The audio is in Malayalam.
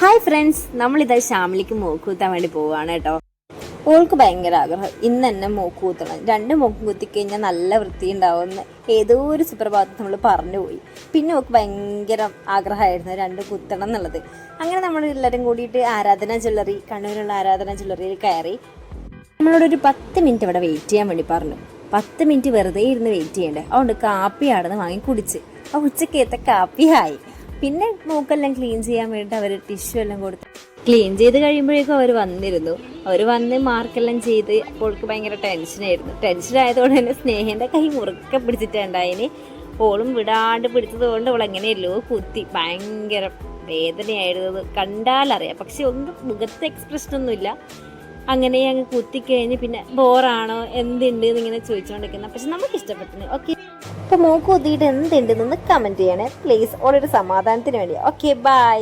ഹായ് ഫ്രണ്ട്സ് നമ്മളിതാ ശ്യാമിലിക്ക് മൂക്ക് കുത്താൻ വേണ്ടി പോവുകയാണ് കേട്ടോ. ഓൾക്ക് ഭയങ്കര ആഗ്രഹം. ഇന്ന് തന്നെ മൂക്ക് കൂത്തണം രണ്ട് മൂക്കും കുത്തിക്കഴിഞ്ഞാൽ നല്ല വൃത്തി ഉണ്ടാവുമെന്ന് ഏതോ ഒരു സുപ്രഭാതം നമ്മൾ പറഞ്ഞു പോയി. പിന്നെ ഓൾക്ക് ഭയങ്കര ആഗ്രഹമായിരുന്നു രണ്ട് കുത്തണം എന്നുള്ളത്. അങ്ങനെ നമ്മൾ എല്ലാവരും കൂടിയിട്ട് ആരാധന ജ്വല്ലറി കണ്ണൂരുള്ള ആരാധന ജ്വല്ലറിയിൽ കയറി. നമ്മളോട് ഒരു പത്ത് മിനിറ്റ് ഇവിടെ വെയിറ്റ് ചെയ്യാൻ വേണ്ടി പറഞ്ഞു. പത്ത് മിനിറ്റ് വെറുതെ ഇരുന്ന് വെയിറ്റ് ചെയ്യണ്ടേ? അതുകൊണ്ട് കാപ്പി ആടുന്ന് വാങ്ങി കുടിച്ച് ആ ഉച്ചക്കത്തെ കാപ്പി ആയി പിന്നെ മൂക്കെല്ലാം ക്ലീൻ ചെയ്യാൻ വേണ്ടി അവർ ടിഷ്യൂ എല്ലാം കൊടുത്തു. ക്ലീൻ ചെയ്ത് കഴിയുമ്പോഴേക്കും അവർ വന്നിരുന്നു. അവർ വന്ന് മാർക്കെല്ലാം ചെയ്ത് അവൾക്ക് ഭയങ്കര ടെൻഷനായിരുന്നു ടെൻഷൻ ആയതുകൊണ്ട് തന്നെ സ്നേഹന്റെ കൈ മുറുക്കെ പിടിച്ചിട്ടുണ്ടായിന് ഓളും വിടാണ്ട് പിടിച്ചതുകൊണ്ട് അവൾ എങ്ങനെയല്ലോ കുത്തി. ഭയങ്കര വേദനയായിരുന്നു. കണ്ടാലറിയാം. പക്ഷെ ഒന്നും മുഖത്തെ എക്സ്പ്രഷൻ ഒന്നുമില്ല അങ്ങനെ അങ്ങ് കുത്തിക്കഴിഞ്ഞ് പിന്നെ ബോറാണോ എന്തുണ്ട് എന്നിങ്ങനെ ചോദിച്ചുകൊണ്ടിരിക്കുന്നത് പക്ഷെ നമുക്ക് ഇഷ്ടപ്പെട്ടു. ഓക്കെ അപ്പൊ മൂക്ക് കുത്തിയിട്ട് എന്തുണ്ടെന്നൊന്ന് കമന്റ് ചെയ്യണേ. പ്ലീസ് ഓളൊരു സമാധാനത്തിന് വേണ്ടി. Okay bye